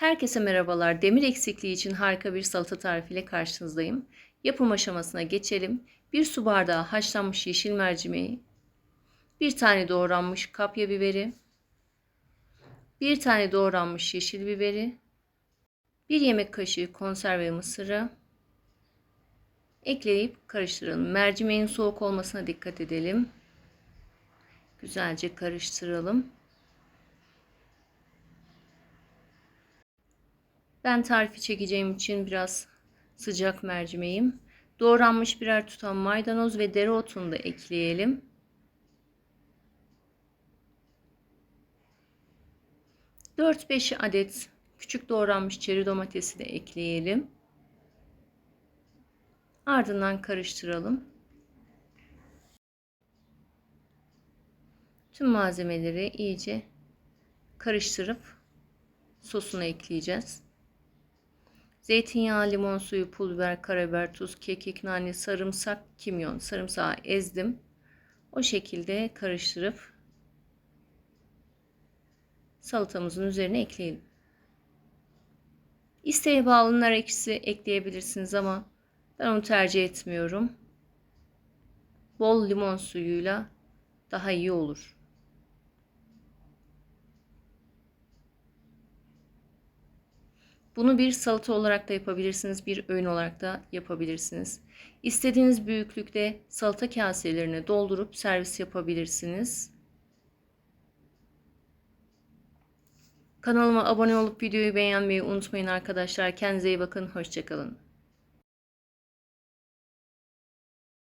Herkese merhabalar. Demir eksikliği için harika bir salata tarifiyle karşınızdayım. Yapım aşamasına geçelim. 1 su bardağı haşlanmış yeşil mercimeği, 1 tane doğranmış kapya biberi, 1 tane doğranmış yeşil biberi, 1 yemek kaşığı konserve mısırı ekleyip karıştıralım. Mercimeğin soğuk olmasına dikkat edelim. Güzelce karıştıralım. Ben tarifi çekeceğim için biraz sıcak mercimeğim. Doğranmış birer tutam maydanoz ve dereotunu da ekleyelim. Dört beş adet küçük doğranmış çeri domatesi de ekleyelim. Ardından karıştıralım. Tüm malzemeleri iyice karıştırıp sosunu ekleyeceğiz. Zeytinyağı, limon suyu, pul biber, karabiber, tuz, kekik, nane, sarımsak, kimyon. Sarımsağı ezdim. O şekilde karıştırıp salatamızın üzerine ekleyelim. İsteğe bağlı nar ekşisi ekleyebilirsiniz ama ben onu tercih etmiyorum. Bol limon suyuyla daha iyi olur. Bunu bir salata olarak da yapabilirsiniz, bir öğün olarak da yapabilirsiniz. İstediğiniz büyüklükte salata kaselerine doldurup servis yapabilirsiniz. Kanalıma abone olup videoyu beğenmeyi unutmayın arkadaşlar. Kendinize iyi bakın. Hoşçakalın.